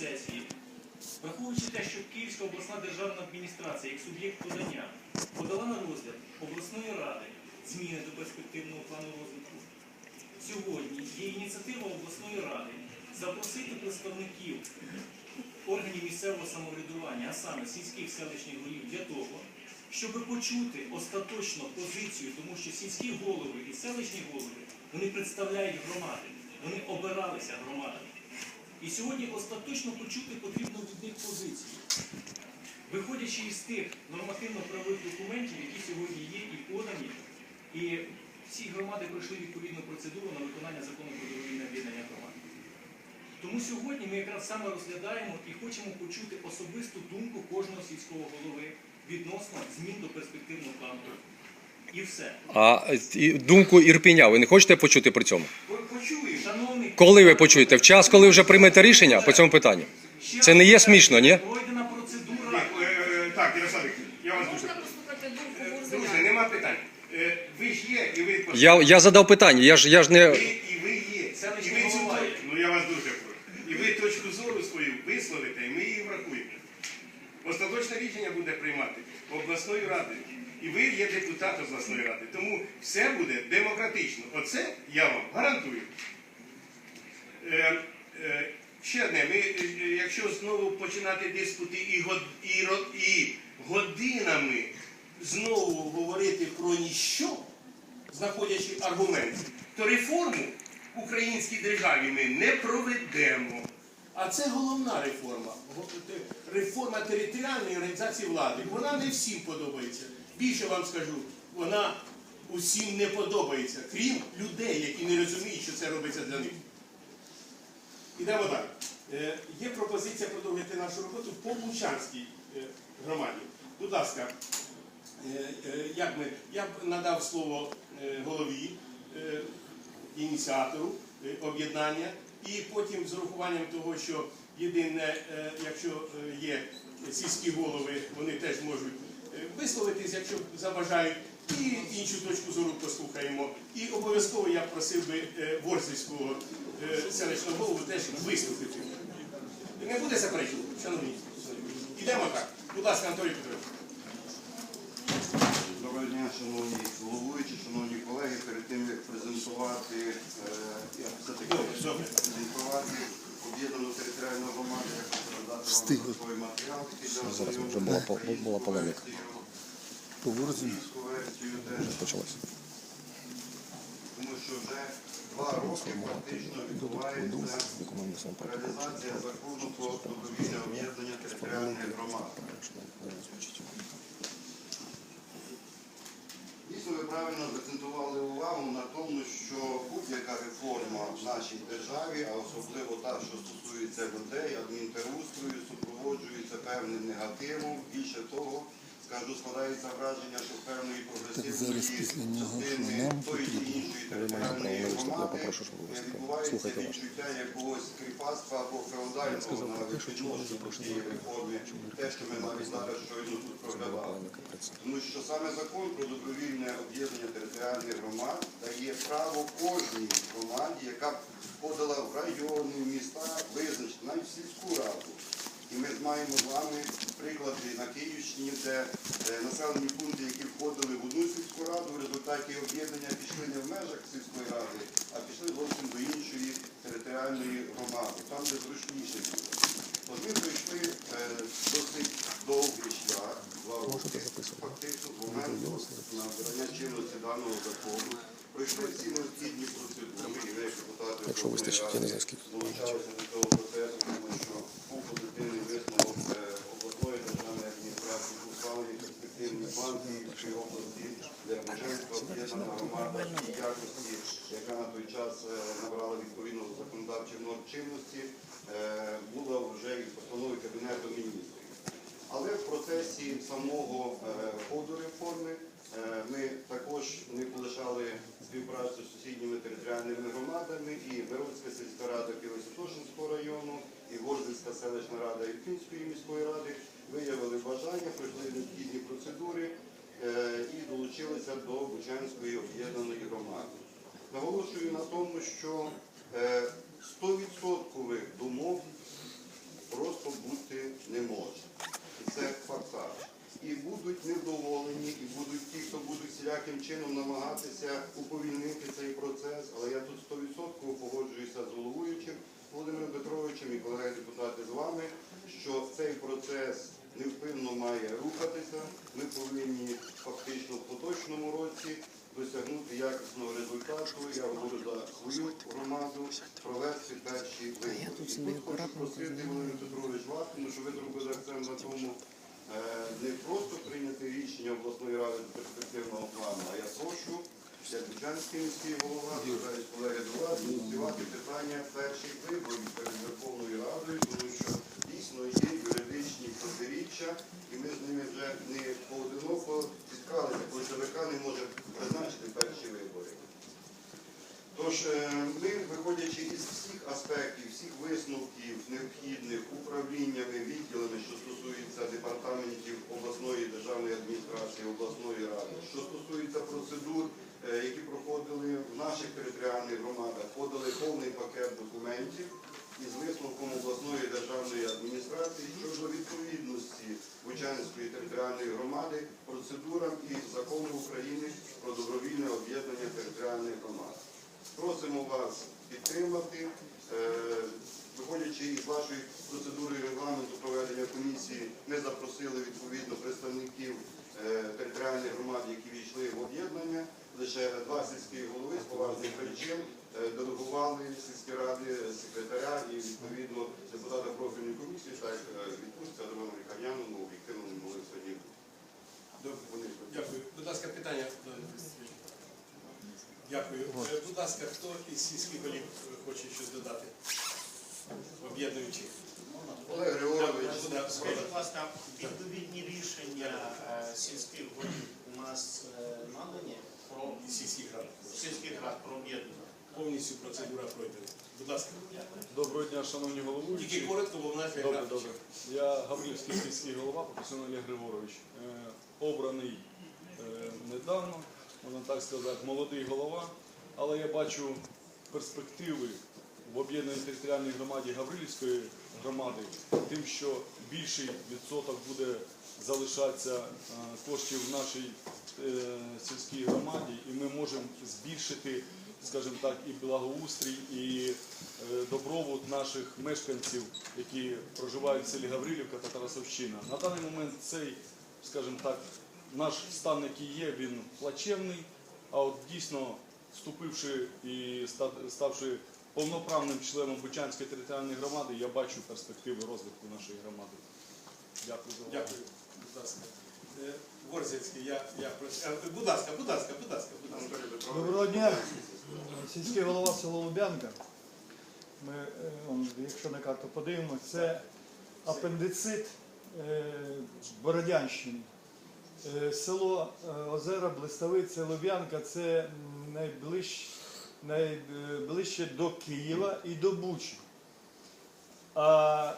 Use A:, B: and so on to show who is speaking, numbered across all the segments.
A: сесії, враховуючи те, що Київська обласна державна адміністрація як суб'єкт подання подала на розгляд обласної ради зміни до перспективного плану розвитку, сьогодні є ініціатива обласної ради запросити представників органів місцевого самоврядування, а саме сільських селищних голів, для того, щоб почути остаточно позицію, тому що сільські голови і селищні голови вони представляють громади, вони обиралися громадами. І сьогодні остаточно почути потрібно від них позицію. Виходячи із тих нормативно-правових документів, які сьогодні є і подані, і всі громади пройшли відповідну процедуру на виконання закону про добровільне об'єднання громад. Тому сьогодні ми якраз саме розглядаємо і хочемо почути особисту думку кожного сільського голови відносно змін до перспективного плану. І все.
B: А е, і думку Ірпіня ви не хочете почути при цьому?
A: Ви почули, шановний.
B: Коли ви почуєте? В час, коли вже приймете рішення по цьому питанню?
A: Ще
B: Це не є
A: раз
B: смішно, ні?
A: Пройдена процедура.
C: Е, Так, Ярослав Вікторович, я вас дуже
D: Можна послухати думку
C: Е,
D: Мурзеля?
C: Нема питань. Е, Ви ж є, і ви
B: Я, я задав питання, я ж, я ж не.
C: Ви, і ви є. І
A: Селищний
C: ви цю
A: голова є.
C: точку- Ну я вас дуже прошу. І ви точку зору свою висловите, і ми її врахуємо. Остаточне рішення буде приймати обласною радою. І ви є депутат обласної ради. Тому все буде демократично. Оце я вам гарантую. Е, е, ще одне, ми, е, якщо знову починати диспути і, год, і, і годинами знову говорити про ніщо, знаходячи аргументи, то реформу в українській державі ми не проведемо. А це головна реформа. Реформа територіальної організації влади. Вона не всім подобається. Більше вам скажу, вона усім не подобається, крім людей, які не розуміють, що це робиться для них. Ідемо далі. Е, Є пропозиція продовжити нашу роботу по Бучанській е, громаді. Будь ласка, е, е, як ми, я б надав слово е, голові, е, ініціатору е, об'єднання, і потім з урахуванням того, що єдине, е, якщо е, є сільські голови, вони теж можуть висловитись, якщо забажають, і іншу точку зору послухаємо. І обов'язково я просив би е, Ворзельського е, селищного голову теж виступити. Не буде заперечень, шановні. Ідемо так. Будь ласка, Анатолій Петрович.
E: Доброго дня, шановні головуючі, шановні колеги. Перед тим як презентувати, е, я все-таки презентувати об'єднану територіальну громаду, я хочу надати вам додатковий матеріал, який для
B: Зараз вже
E: ознайомлення.
B: По-
E: версію теж,
B: Почалося.
E: тому що вже два роки фактично відбувається реалізація закону про добровільне об'єднання територіальної громади. Дійсно, ви правильно закцентували увагу на тому, що будь-яка реформа в нашій державі, а особливо та, що стосується людей, адмінтерустрою, супроводжується певним негативом. Більше того, скажу, складається враження, що певної прогресивної частини тої чи іншої територіальної громади відбувається відчуття якогось кріпацтва або феодального навіть відношення цієї реформи. Те, що ми навіть зараз щойно тут проглядали. Тому що саме закон про добровільне об'єднання територіальних громад дає право кожній громаді, яка входила в райони, в міста, визначити навіть в сільську раду. І ми маємо з вами приклади на Київщині, де е, населені пункти, які входили в одну сільську раду, в результаті об'єднання пішли не в межах сільської ради, а пішли зовсім до іншої територіальної громади, там, де зручніше було. От ми пройшли е, досить довгий шлях, два роки, фактично, з моменту набрання чинності даного закону. Пройшли всі необхідні процедури, і ви, як депутати долучалися до цього процесу, тому що був позитивний висновок е, обласної державної адміністрації, був схвалений перспективний план Київської області, де Боженська об'єднана громада і якості, яка на той час е, набрала відповідно до законодавчих норм чинності, е, була вже і постанови Кабінету міністрів. Але в процесі самого е, ходу реформи е, ми також не полишали співпрацю з сусідніми територіальними громадами і Миродська сільська рада Білосвятошинського району, і Ворзельська селищна рада Ірпінської міської ради виявили бажання, пройшли необхідні процедури і долучилися до Бучанської об'єднаної громади. Наголошую на тому, що 100% думок просто бути не може. І це фактаж. І будуть невдоволені, і будуть ті, хто будуть всіляким чином намагатися уповільнити цей процес. Але я тут 100% погоджуюся з головуючим Володимиром Петровичем і колеги депутати з вами, що цей процес невпинно має рухатися. Ми повинні фактично в поточному році досягнути якісного результату. Я говорю за свою громаду, провести перші вибори. І хочу просити Володимир Петрович вас, тому що ви зробили акцент на тому, е, не просто прийняти рішення обласної ради до перспективного плану, а я прошу, як Бучанський міський голова, звертаюсь колеги до вас, ініціювати питання перших виборів перед Верховною Радою, тому що дійсно є юридичні протиріччя, і ми з ними вже не поодиноко зіткалися, коли ЦВК не може призначити перші вибори. Тож е, ми, виходячи із всіх аспектів, всіх висновків необхідних управліннями, відділами, що стосуються департаментів обласної державної адміністрації, обласної ради, що стосується процедур, е, які проходили в наших територіальних громадах, подали повний пакет документів із висновком обласної державної адміністрації щодо відповідності Бучанської територіальної громади процедурам і закону України про добровільне об'єднання територіальних громад. Просимо вас підтримати. Е, Виходячи із вашої процедури регламенту проведення комісії, ми запросили відповідно представників е, територіальних громад, які війшли в об'єднання. Лише два сільські голови з поважних причин делегували сільські ради секретаря і відповідно депутата профільної комісії, так е, відпустка до лікарняному об'єктивно не могли сьогодні. бути.
C: Добре. Дякую. Будь ласка, питання. Дякую. Е, Будь ласка, хто із сільських голів е, хоче щось додати? Об'єднуючи.
E: Олег Григорович.
C: Будь ласка,
D: Скажіть, будь ласка, відповідні рішення е, сільських голів у нас е, надані про
C: Із сільських рад.
D: сільських рад про об'єднання.
C: Повністю процедура пройдена. Будь ласка.
F: Доброго дня, шановні
C: Тільки коротко, бо в нас
F: Добре, добре. Я Гаврилівський сільський голова, професіонал Олег Григорович. Е, Обраний е, недавно, можна так сказати, молодий голова, але я бачу перспективи в об'єднаній територіальній громаді Гаврилівської громади, тим, що більший відсоток буде залишатися е, коштів в нашій е, сільській громаді, і ми можемо збільшити, скажімо так, і благоустрій, і е, добробут наших мешканців, які проживають в селі Гаврилівка та Тарасовщина. На даний момент цей, скажімо так, наш стан, який є, він плачевний. А от дійсно, вступивши і ставши повноправним членом Бучанської територіальної громади, я бачу перспективи розвитку нашої громади. Дякую за увагу.
C: Дякую. Будь ласка. Е, я, я прошу. Е, Будь ласка, будь ласка, будь ласка, будь ласка.
G: Доброго дня, сільський голова село Лубянка. Ми, е, якщо на карту подивимося, це апендицит е, Бородянщини. Е, Село Озера, Блиставиця, Лубянка це найближче, найближче до Києва і до Бучі. А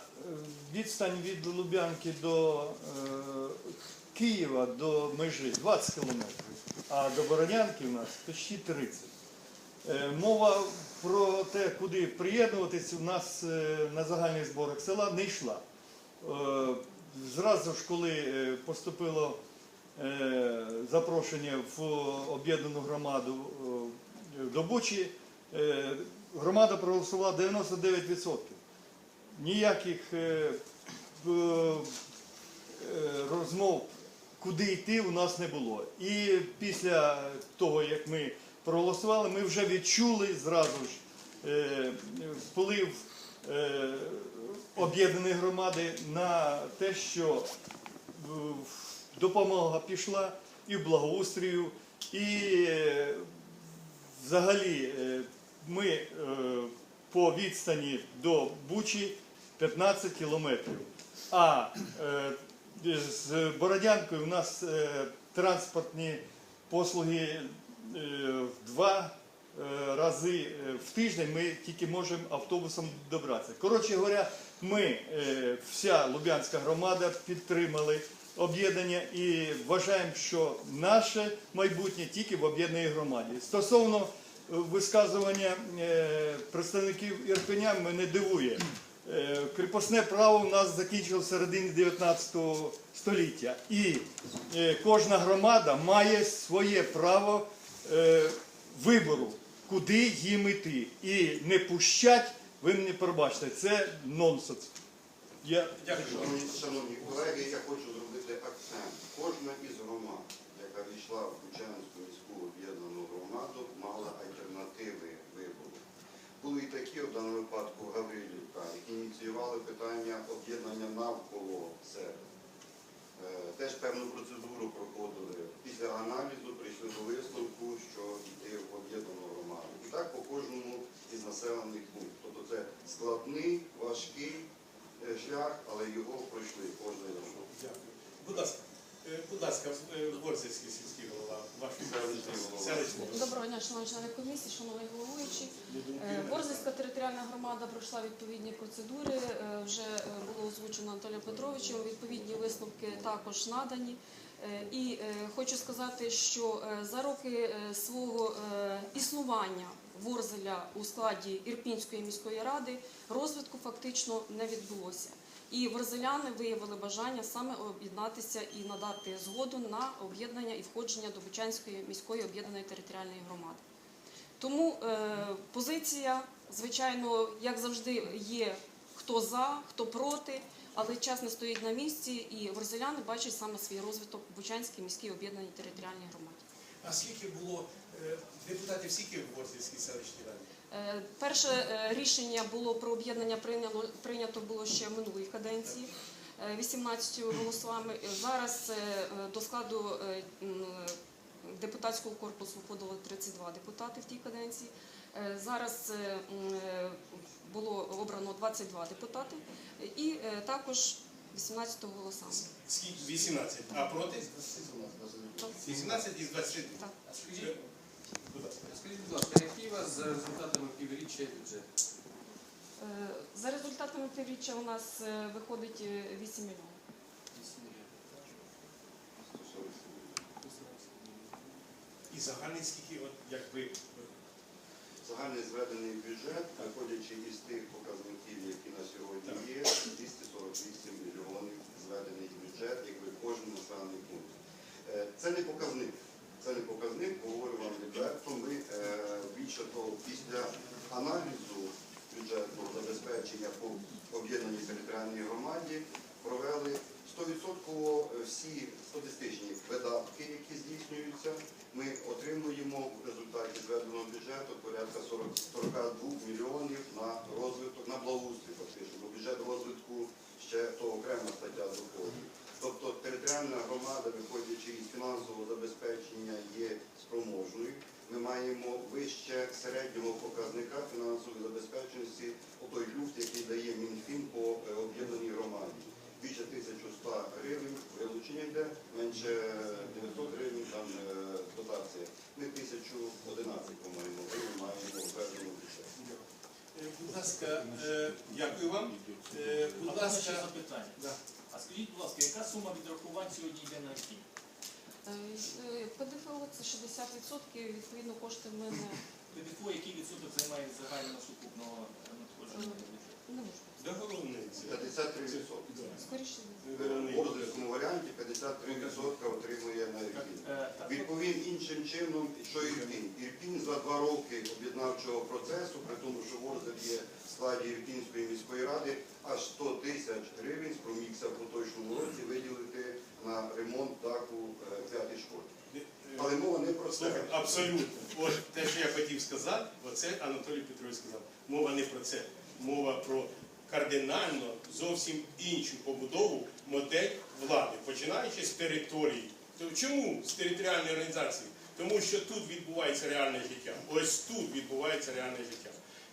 G: відстань від Лубянки до Києва до межі 20 кілометрів, а до Бородянки у нас почти 30. Е, Мова про те, куди приєднуватись, у нас е, на загальних зборах села не йшла. Е, Зразу ж, коли поступило запрошення в об'єднану громаду до Бучі, громада проголосувала 99%. Ніяких розмов, куди йти, у нас не було. І після того, як ми проголосували, ми вже відчули зразу ж е, вплив е, об'єднаної громади на те, що допомога пішла і в благоустрію, і е, взагалі ми по відстані до Бучі 15 кілометрів. А з Бородянкою у нас транспортні послуги в два е, рази е, в тиждень ми тільки можемо автобусом добратися. Коротше говоря, ми, е, вся Лубянська громада, підтримали об'єднання і вважаємо, що наше майбутнє тільки в об'єднаній громаді. Стосовно е, висказування е, представників Ірпеня мене дивує. Е, Кріпосне право у нас закінчилось в середині 19 століття. І е, кожна громада має своє право е, вибору, куди їм іти. І не пущать, ви мені пробачте, це нонсенс. Я
E: Шановні, шановні колеги, я хочу зробити акцент. Кожна із громад, яка війшла в Бучанську міську об'єднану громаду, мала альтернативи вибору. Були і такі, в даному випадку Гаврилівка, які ініціювали питання об'єднання навколо себе. Теж певну процедуру проходили. Після аналізу прийшли до висновку, що йти в об'єднану громаду. І так по кожному із населених пунктів. Тобто це складний, важкий е, шлях, але його пройшли кожен.
C: Дякую. Будь ласка, будь ласка, е, Ворзельський сільський голова, ваш
E: Селищний голова.
H: Доброго дня, шановні члени комісії, шановний головуючий. Е, територіальна громада пройшла відповідні процедури. е, Вже е, було озвучено Анатолієм Петровичем. Відповідні висновки також надані. Е, І е, хочу сказати, що е, за роки е, свого е, існування Ворзеля у складі Ірпінської міської ради розвитку фактично не відбулося. І ворзеляни виявили бажання саме об'єднатися і надати згоду на об'єднання і входження до Бучанської міської об'єднаної територіальної громади. Тому е, позиція, звичайно, як завжди, є хто за, хто проти, але час не стоїть на місці, і ворзеляни бачать саме свій розвиток в Бучанській міській об'єднаній територіальній громаді.
C: А скільки було е, депутатів, скільки в Ворзельській селищній раді?
H: Е, Перше е, рішення було про об'єднання прийнято, прийнято було ще в минулій каденції. е, 18 голосами. Е, Зараз е, е, до складу депутатського корпусу входило 32 депутати в тій каденції. Зараз було обрано 22 депутати і також 18 голосами.
C: Скільки? 18. А проти? 18 із 20.
H: Так.
I: Скажіть,
C: Будь ласка.
I: який у вас за результатами півріччя бюджет?
H: За результатами півріччя у нас е, виходить е, 8 мільйонів.
C: І загальний скільки, от якби
E: Загальний зведений бюджет, виходячи із тих показників, які на сьогодні є, 248 мільйонів зведений бюджет, якби кожен населений пункт. Е, Це не показник. Це не показник, говорю вам відверто. Ми е, більше того, після аналізу бюджетного забезпечення по об'єднаній територіальній громаді провели 100% всі статистичні видатки, які здійснюються. Ми отримуємо в результаті зведеного бюджету порядка 40, 42 мільйонів на розвиток, на благоустрій фактично. Бо бюджет розвитку ще то окрема стаття доходів. Тобто територіальна громада, виходячи із фінансового забезпечення, є спроможною. Ми маємо вище середнього показника фінансової забезпеченості, отой люфт, який дає Мінфін по е, об'єднаній громаді. Більше 1100 гривень вилучення йде, менше 900 гривень там е, дотація. Ми 1011, по-моєму, гривень маємо введено в бюджет.
C: Е, Будь ласка, дякую вам. Будь ласка,
A: запитання.
C: Да.
A: А скажіть, будь ласка, яка сума відрахувань сьогодні йде на РФІ?
H: Е, е, ПДФО це 60%, відповідно кошти ми не,
A: ПДФО, який відсоток займає загального сукупного надходження?
H: не
C: можу. головниці.
E: 53%.
H: Скоріше.
E: В обов'язковому варіанті 53% отримує на рік. Іншим чином, що Ірпінь. Ірпінь за два роки об'єднавчого процесу, при тому, що Ворзель є в складі Ірпінської міської ради, аж 100 тисяч гривень спромігся в поточному році виділити на ремонт даху е, п'ятій школи.
C: Е,
E: Але мова не про це.
C: Абсолютно. От те, що я хотів сказати, оце Анатолій Петрович сказав. Мова не про це. Мова про кардинально зовсім іншу побудову модель влади, починаючи з території. То чому з територіальної організації? Тому що тут відбувається реальне життя. Ось тут відбувається реальне життя.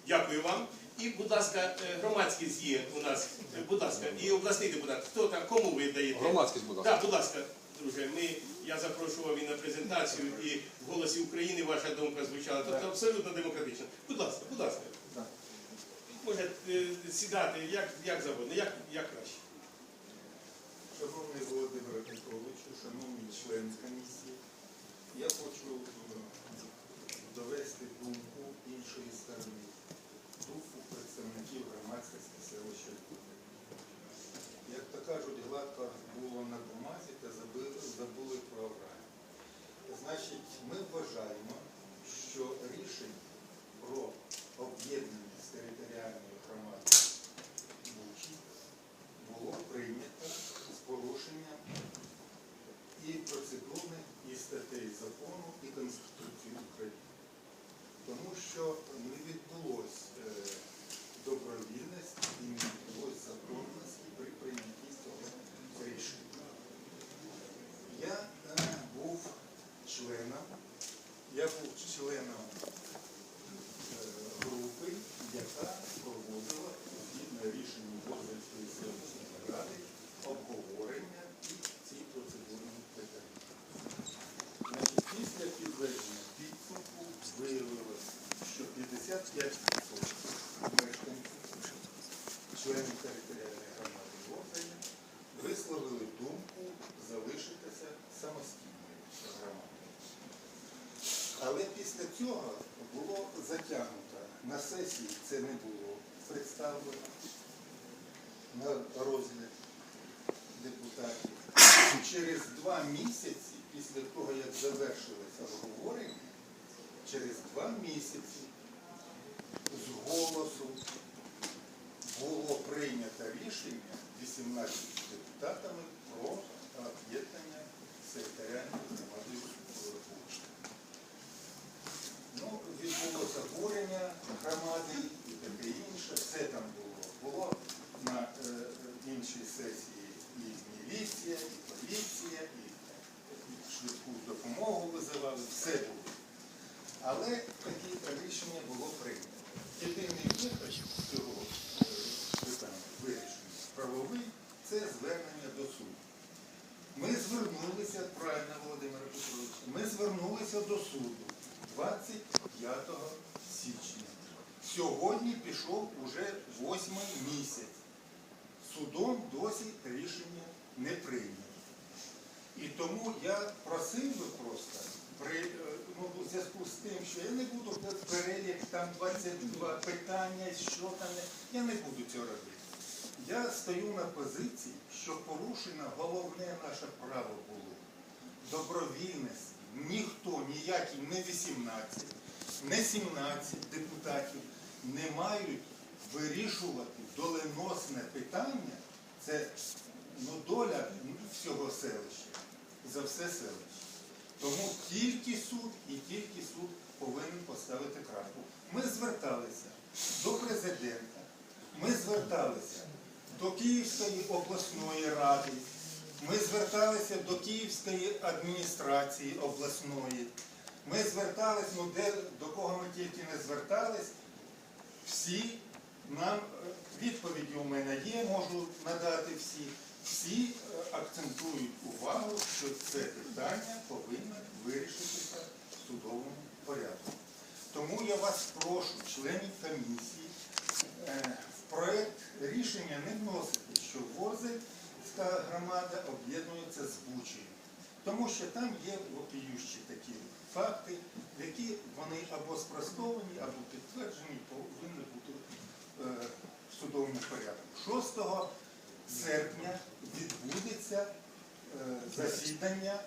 C: Дякую вам. І, будь ласка, е, громадськість є у нас. Будь ласка, і обласний депутат. Хто там, кому ви даєте?
B: Громадськість, будь ласка.
C: Так, будь ласка, друже, ми, я запрошував і на презентацію, і в голосі України ваша думка звучала. Тобто абсолютно демократично. Будь ласка, будь ласка. Може е, сідати як, як завгодно, як, як краще.
J: Шановний Володимир Петровичу, шановні члени комісії, я хочу е, довести думку іншої сторони, думку представників громадськості селища. Як то кажуть, гладко було на бумазі та забули, забули про програму. Значить, ми вважаємо, що рішення про об'єднання з територіальною громадою Бучі було прийнято з порушенням і процедурних, і статей закону, і Конституції України. Тому що не відбулось е, добровільності і не відбулось законності при прийнятті цього рішення. Я е, був членом, я був членом е, групи, яка проводила згідно рішення Божинської селищної ради обговорення. Завершилося обговорення, через два місяці з голосу було прийнято рішення 18 депутатами про об'єднання секретаріальної громади Бучі. Ну, відбулося обурення громади і таке інше, все там було. Було на е, іншій сесії і міліція, і поліція, і швидку допомогу визивали, все було. Але таке рішення було прийнято. Єдиний вихід цього е, питання вирішення правовий це звернення до суду. Ми звернулися, правильно, Володимир Петрович, ми звернулися до суду 25 січня. Сьогодні пішов уже восьмий місяць. Судом досі рішення не прийнято. І тому я просив би просто, при, е, ну, у зв'язку з тим, що я не буду перелік там 22 питання, що там, я не буду цього робити. Я стою на позиції, що порушено головне наше право було добровільність. Ніхто, ніякий, не 18, не 17 депутатів не мають вирішувати доленосне питання. Це ну, доля всього селища, за все селище. Тому тільки суд і тільки суд повинен поставити крапку. Ми зверталися до президента, ми зверталися до Київської обласної ради, ми зверталися до Київської адміністрації обласної. Ми зверталися, ну де до кого ми тільки не звертались, всі нам е, відповіді у мене є, можу надати всі. Всі е, акцентують увагу, що це питання повинно вирішитися в судовому порядку. Тому я вас прошу, членів комісії, е, в проект рішення не вносити, що Ворзельська громада об'єднується з Бучею. Тому що там є вопіющі такі факти, які вони або спростовані, або підтверджені, повинні бути е, в судовому порядку. 6 серпня відбудеться е, засідання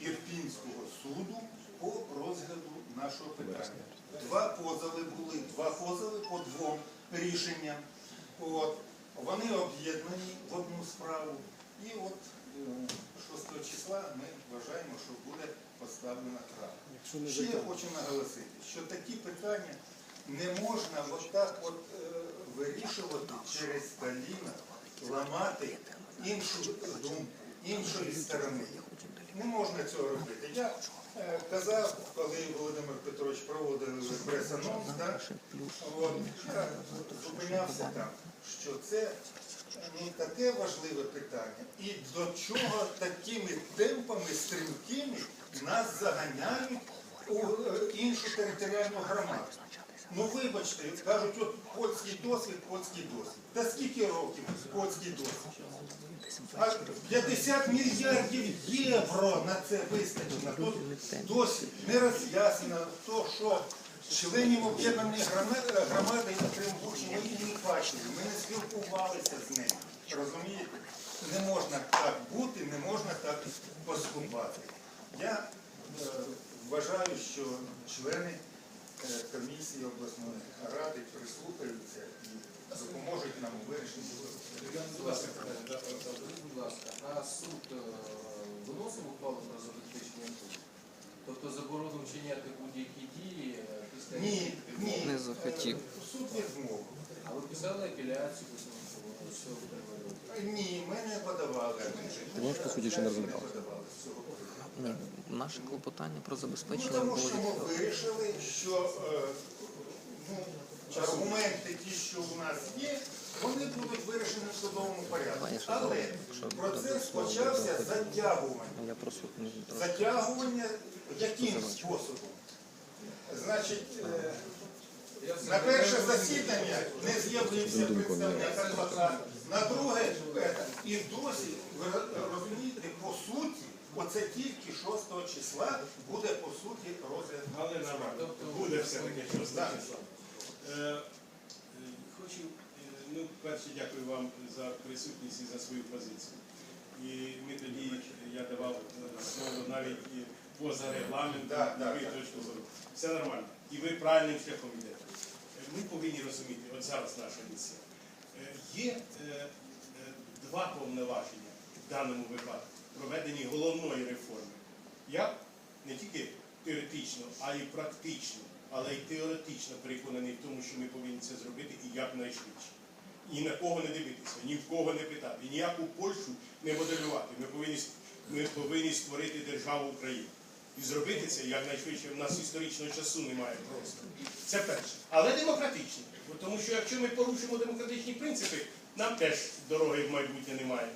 J: Ірпінського суду по розгляду нашого питання. Два позови були, два позови по двом рішенням. От. Вони об'єднані в одну справу. І от е, 6 числа ми вважаємо, що буде поставлена крапка. Ще я хочу наголосити, що такі питання не можна отак от е, вирішувати через коліна, ламати іншу думку, іншої сторони. Не можна цього робити. Я е, казав, коли Володимир Петрович проводив от, я зупинявся там, що це ну, таке важливе питання. І до чого такими темпами стрімкими нас заганяють у е, іншу територіальну громаду. Ну вибачте, кажуть, от польський досвід, польський досвід. Та скільки років польський досвід? А 50 мільярдів євро на це вистачено. Тут досі не роз'яснено, то, що членів об'єднаної грома- громади Кримбучі ми їх не бачили, ми не спілкувалися з ними. Розумієте? Не можна так бути, не можна так поступати. Я е, вважаю, що члени комісії обласної ради прислухаються і допоможуть нам у вирішенні.
I: Будь ласка, е, будь ласка, а суд е, виносив ухвалу про забезпечення суду? Тобто заборону вчиняти будь-які дії е, після
J: Ні, ні.
B: Не захотів.
J: Е, Суд відмовив.
I: А ви писали апеляцію? Що ви?
J: Ні, ми не подавали.
B: Ти можеш, по суті, ще не розглядав?
J: подавали з цього приводу.
B: Ну,
K: наше клопотання про
J: Ну,
K: забезпечення
J: тому
K: було
J: що ми вирішили, що е, ну, аргументи, ті, що у нас є, вони будуть вирішені в судовому порядку. Але процес почався затягування.
K: Ну.
J: Затягування яким способом? Значить, е, на перше засідання не з'явився представник адвоката, на друге, е, і досі, ви розумієте, по суті, оце тільки 6 числа буде по суті розгляд.
C: Але нормально. Буде все-таки щось.
J: Так.
C: Е, Хочу, е, ну, перше, дякую вам за присутність і за свою позицію. І ми тоді, я давав е, слово навіть і поза регламентом, на
J: так,
C: точку зору. Все нормально. І ви правильним шляхом йдете. Ми повинні розуміти, от зараз наша місія. Є е, е, два повноваження в даному випадку проведення головної реформи. Я не тільки теоретично, а й практично, але й теоретично переконаний в тому, що ми повинні це зробити і якнайшвидше. І на кого не дивитися, ні в кого не питати, ніяку Польщу не моделювати. Ми повинні, ми повинні створити державу України. І зробити це якнайшвидше. У нас історичного часу немає просто. Це перше. Але демократично. Тому що якщо ми порушимо демократичні принципи, нам теж дороги в майбутнє немає.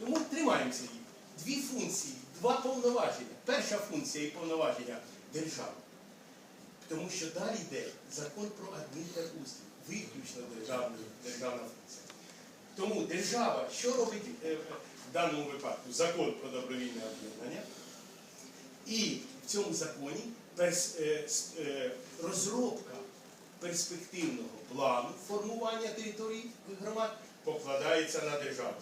C: Тому тримаємося їх. Дві функції, два повноваження. Перша функція і повноваження держави. Тому що далі йде закон про адмінтерустрій, виключно державна, державна функція. Тому держава, що робить е, в даному випадку? Закон про добровільне об'єднання. І в цьому законі перс- е, е, розробка перспективного плану формування територій громад покладається на державу.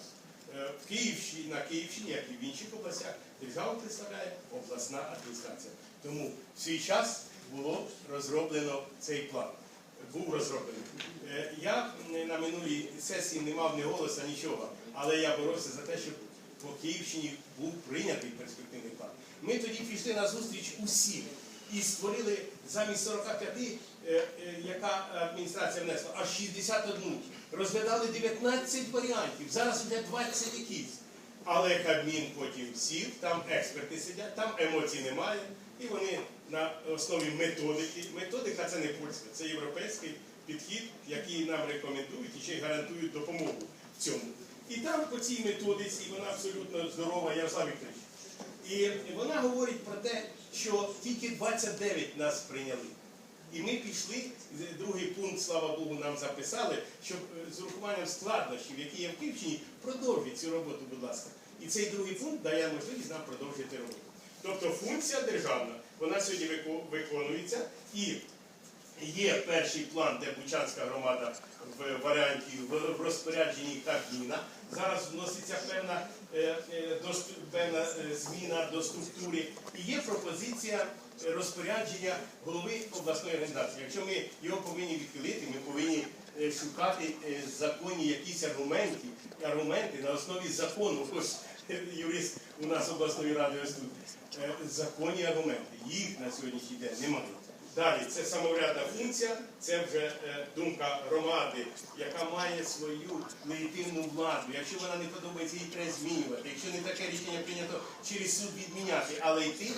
C: Е, В Київщині, на Київщині, як і в інших областях, державу представляє обласна адміністрація. Тому в свій час було розроблено цей план. Був розроблений. Е, Я на минулій сесії не мав ні голоса, нічого, але я боровся за те, щоб по Київщині був прийнятий перспективний план. Ми тоді пішли на зустріч усім і створили замість 45, е, е, яка адміністрація внесла, аж 61. Розглядали 19 варіантів, зараз вже 20 якісь. Але Кабмін потім сів, там експерти сидять, там емоцій немає. І вони на основі методики. Методика це не польська, це європейський підхід, який нам рекомендують і ще й гарантують допомогу в цьому. І там по цій методиці, вона абсолютно здорова, Ярослав Вікторович. І вона говорить про те, що тільки 29 нас прийняли. І ми пішли, другий пункт, слава Богу, нам записали, щоб е, з урахуванням складнощів, які є в Київщині, продовжіть цю роботу, будь ласка. І цей другий пункт дає можливість нам продовжити роботу. Тобто функція державна, вона сьогодні виконується і є перший план, де Бучанська громада в варіанті в розпорядженні Кабміна. Зараз вноситься певна, е, е, певна зміна до структури. І є пропозиція розпорядження голови обласної організації. Якщо ми його повинні відхилити, ми повинні е, шукати е, законні якісь аргументи, аргументи на основі закону. Ось е, юрист у нас обласної ради ось тут. Законні аргументи. Їх на сьогоднішній день немає. Далі, це самоврядна функція, це вже думка громади, яка має свою легітимну владу. Якщо вона не подобається, її треба змінювати. Якщо не таке рішення прийнято через суд відміняти, але йти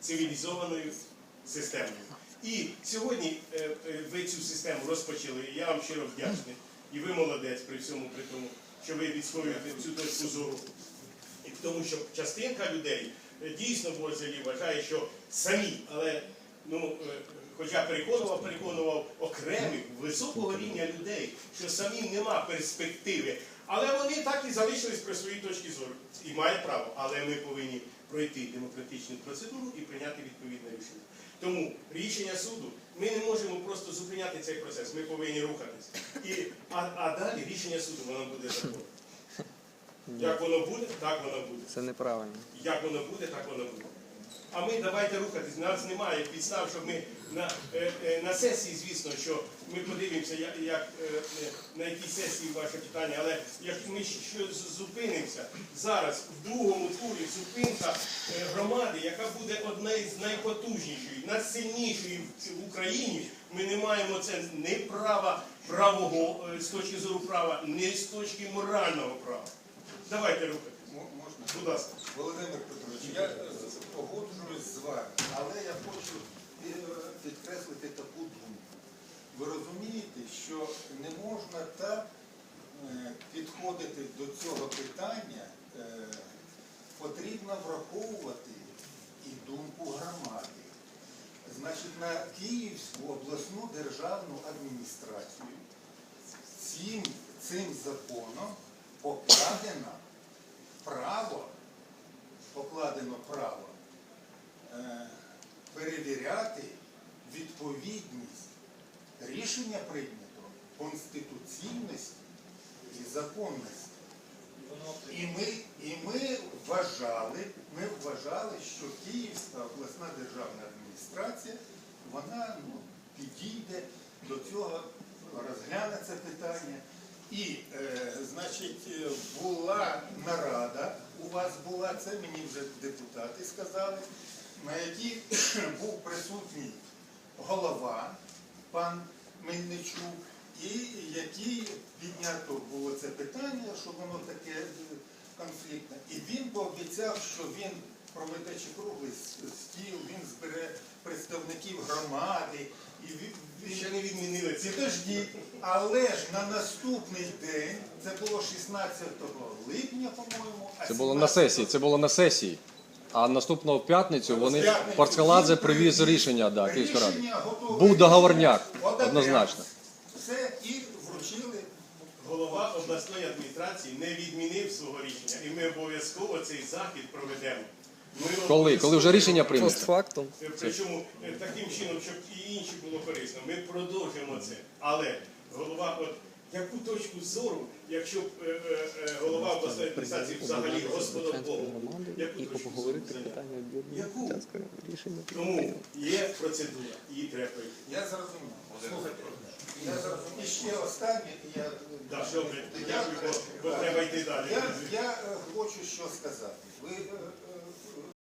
C: цивілізованою системою. І сьогодні е, е, ви цю систему розпочали. і Я вам щиро вдячний. І ви молодець при всьому, при тому, що ви відстоюєте цю точку зору. І тому що частинка людей е, дійсно в Бозелі вважає, що самі, але ну, хоча переконував, переконував окремих високого рівня людей, що самим нема перспективи. Але вони так і залишились при своїй точці зору. І мають право. Але ми повинні пройти демократичну процедуру і прийняти відповідне рішення. Тому рішення суду ми не можемо просто зупиняти цей процес. Ми повинні рухатись. І, а, а далі рішення суду воно буде законом. Як воно буде, так воно буде.
K: Це неправильно.
C: Як воно буде, так воно буде. А ми давайте рухатись. У нас немає підстав, щоб ми на, е, е, на сесії, звісно, що ми подивимося, як, як, е, на якій сесії ваше питання, але як ми з- зупинимося зараз в другому турі зупинка громади, яка буде однією з найпотужнішої, найсильнішої в- Україні, ми не маємо це ні права правого з точки зору права, ні з точки морального права. Давайте рухатись.
J: Мо- Можна?
C: Будь ласка.
J: Володимир Петрович, я погоджуюсь з вами, але я хочу підкреслити таку думку. Ви розумієте, що не можна так е, підходити до цього питання, е, потрібно враховувати і думку громади. Значить, на Київську обласну державну адміністрацію цим, цим законом покладено право, покладено право перевіряти відповідність рішення прийнято конституційності і законності. І ми, і ми вважали, ми вважали, що Київська обласна державна адміністрація, вона ну, підійде до цього, розгляне це питання. І, е, значить, була нарада, у вас була, це мені вже депутати сказали, на якій був присутній голова, пан Мельничук, і який піднято було це питання, що воно таке е, конфліктне. І він пообіцяв, що він проведе чи круглий стіл, він збере представників громади. І він,
C: Ще не відмінили це.
J: Підождіть, але ж на наступний день, це було 16 липня, по-моєму, а
B: Це було на сесії. Це було на сесії. А наступного п'ятницю вони Парцкаладзе привіз рішення да, Київської ради. Був договорняк, однозначно.
J: Все і вручили.
C: Голова обласної адміністрації не відмінив свого рішення, і ми обов'язково цей захід проведемо. Ми
B: Коли? Коли вже рішення.
C: Е, Причому е, таким чином, щоб і інші було корисно. Ми продовжимо це. Але голова, от яку точку зору, якщо б е, е, е, голова обласної адміністрації взагалі Господом Богу, яку
K: і
C: точку
K: питання
C: Яку?
K: об'єднання рішення.
C: Тому є процедура, її треба пройти.
J: Я зрозумів. Слухайте, я зрозумів. І ще останнє, і я...
C: Так, добре, дякую, бо, треба йти далі.
J: Я, я хочу що сказати. Ви